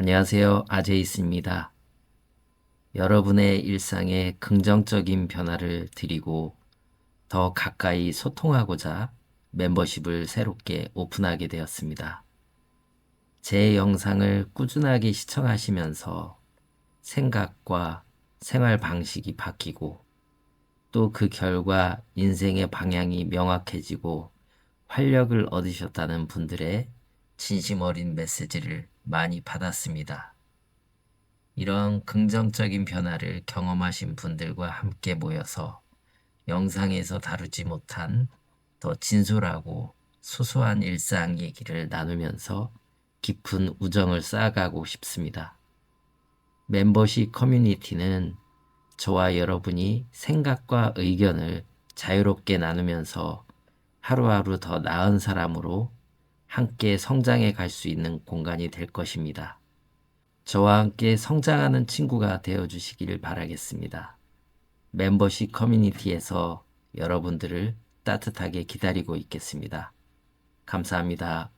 안녕하세요. 아제이스입니다. 여러분의 일상에 긍정적인 변화를 드리고 더 가까이 소통하고자 멤버십을 새롭게 오픈하게 되었습니다. 제 영상을 꾸준하게 시청하시면서 생각과 생활 방식이 바뀌고 또 그 결과 인생의 방향이 명확해지고 활력을 얻으셨다는 분들의 진심 어린 메시지를 많이 받았습니다. 이런 긍정적인 변화를 경험하신 분들과 함께 모여서 영상에서 다루지 못한 더 진솔하고 소소한 일상 얘기를 나누면서 깊은 우정을 쌓아가고 싶습니다. 멤버십 커뮤니티는 저와 여러분이 생각과 의견을 자유롭게 나누면서 하루하루 더 나은 사람으로 함께 성장해 갈 수 있는 공간이 될 것입니다. 저와 함께 성장하는 친구가 되어 주시기를 바라겠습니다. 멤버십 커뮤니티에서 여러분들을 따뜻하게 기다리고 있겠습니다. 감사합니다.